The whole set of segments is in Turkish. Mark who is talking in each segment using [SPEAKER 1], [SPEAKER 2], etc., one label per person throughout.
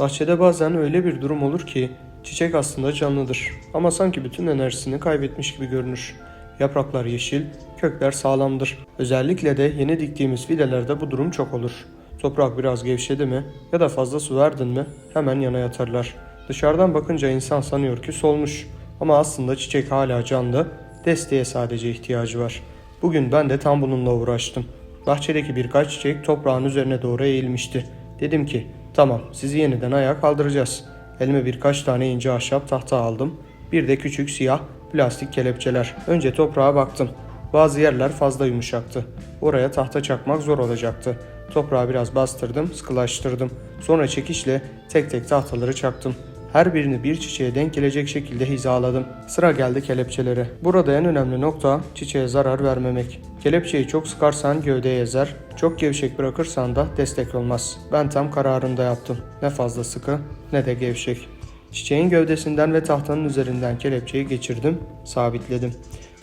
[SPEAKER 1] Bahçede bazen öyle bir durum olur ki çiçek aslında canlıdır ama sanki bütün enerjisini kaybetmiş gibi görünür. Yapraklar yeşil, kökler sağlamdır. Özellikle de yeni diktiğimiz fidelerde bu durum çok olur. Toprak biraz gevşedi mi ya da fazla su verdin mi hemen yana yatarlar. Dışarıdan bakınca insan sanıyor ki solmuş ama aslında çiçek hala canlı, desteğe sadece ihtiyacı var. Bugün ben de tam bununla uğraştım. Bahçedeki birkaç çiçek toprağın üzerine doğru eğilmişti. Dedim ki tamam sizi yeniden ayağa kaldıracağız. Elime birkaç tane ince ahşap tahta aldım. Bir de küçük siyah plastik kelepçeler. Önce toprağa baktım. Bazı yerler fazla yumuşaktı. Oraya tahta çakmak zor olacaktı. Toprağı biraz bastırdım, sıkılaştırdım. Sonra çekişle tek tek tahtaları çaktım. Her birini bir çiçeğe denk gelecek şekilde hizaladım. Sıra geldi kelepçelere. Burada en önemli nokta çiçeğe zarar vermemek. Kelepçeyi çok sıkarsan gövdeye ezer, çok gevşek bırakırsan da destek olmaz. Ben tam kararında yaptım. Ne fazla sıkı ne de gevşek. Çiçeğin gövdesinden ve tahtanın üzerinden kelepçeyi geçirdim, sabitledim.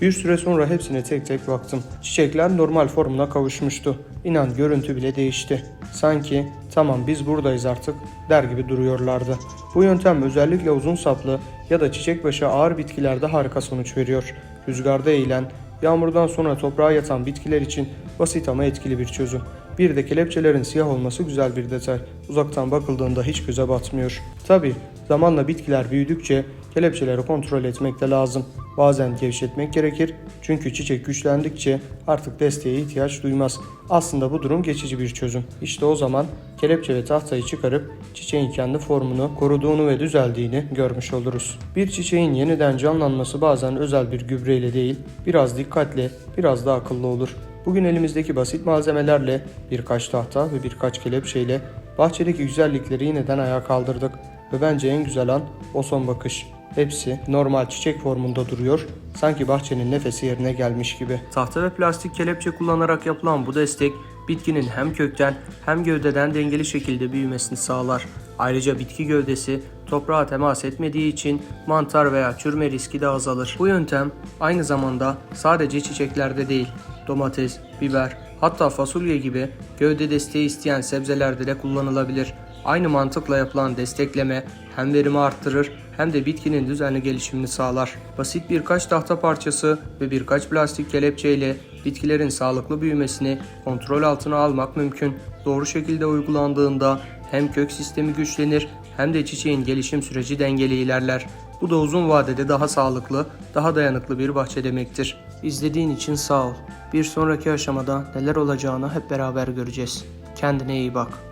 [SPEAKER 1] Bir süre sonra hepsine tek tek baktım. Çiçekler normal formuna kavuşmuştu. İnan görüntü bile değişti. Sanki tamam biz buradayız artık der gibi duruyorlardı. Bu yöntem özellikle uzun saplı ya da çiçek başı ağır bitkilerde harika sonuç veriyor. Rüzgarda eğilen, yağmurdan sonra toprağa yatan bitkiler için basit ama etkili bir çözüm. Bir de kelepçelerin siyah olması güzel bir detay. Uzaktan bakıldığında hiç göze batmıyor. Tabi zamanla bitkiler büyüdükçe kelepçeleri kontrol etmek de lazım. Bazen gevşetmek gerekir çünkü çiçek güçlendikçe artık desteğe ihtiyaç duymaz. Aslında bu durum geçici bir çözüm. İşte o zaman kelepçe ve tahtayı çıkarıp çiçeğin kendi formunu koruduğunu ve düzeldiğini görmüş oluruz. Bir çiçeğin yeniden canlanması bazen özel bir gübreyle değil, biraz dikkatle, biraz da akıllı olur. Bugün elimizdeki basit malzemelerle birkaç tahta ve birkaç kelepçeyle bahçedeki güzellikleri yeniden ayağa kaldırdık ve bence en güzel an o son bakış. Hepsi normal çiçek formunda duruyor, sanki bahçenin nefesi yerine gelmiş gibi. Tahta ve plastik kelepçe kullanarak yapılan bu destek bitkinin hem kökten hem gövdeden dengeli şekilde büyümesini sağlar. Ayrıca bitki gövdesi toprağa temas etmediği için mantar veya çürüme riski de azalır. Bu yöntem aynı zamanda sadece çiçeklerde değil, domates, biber, hatta fasulye gibi gövde desteği isteyen sebzelerde de kullanılabilir. Aynı mantıkla yapılan destekleme hem verimi arttırır hem de bitkinin düzenli gelişimini sağlar. Basit birkaç tahta parçası ve birkaç plastik kelepçe ile bitkilerin sağlıklı büyümesini kontrol altına almak mümkün. Doğru şekilde uygulandığında hem kök sistemi güçlenir hem de çiçeğin gelişim süreci dengeli ilerler. Bu da uzun vadede daha sağlıklı, daha dayanıklı bir bahçe demektir. İzlediğin için sağ ol. Bir sonraki aşamada neler olacağını hep beraber göreceğiz. Kendine iyi bak.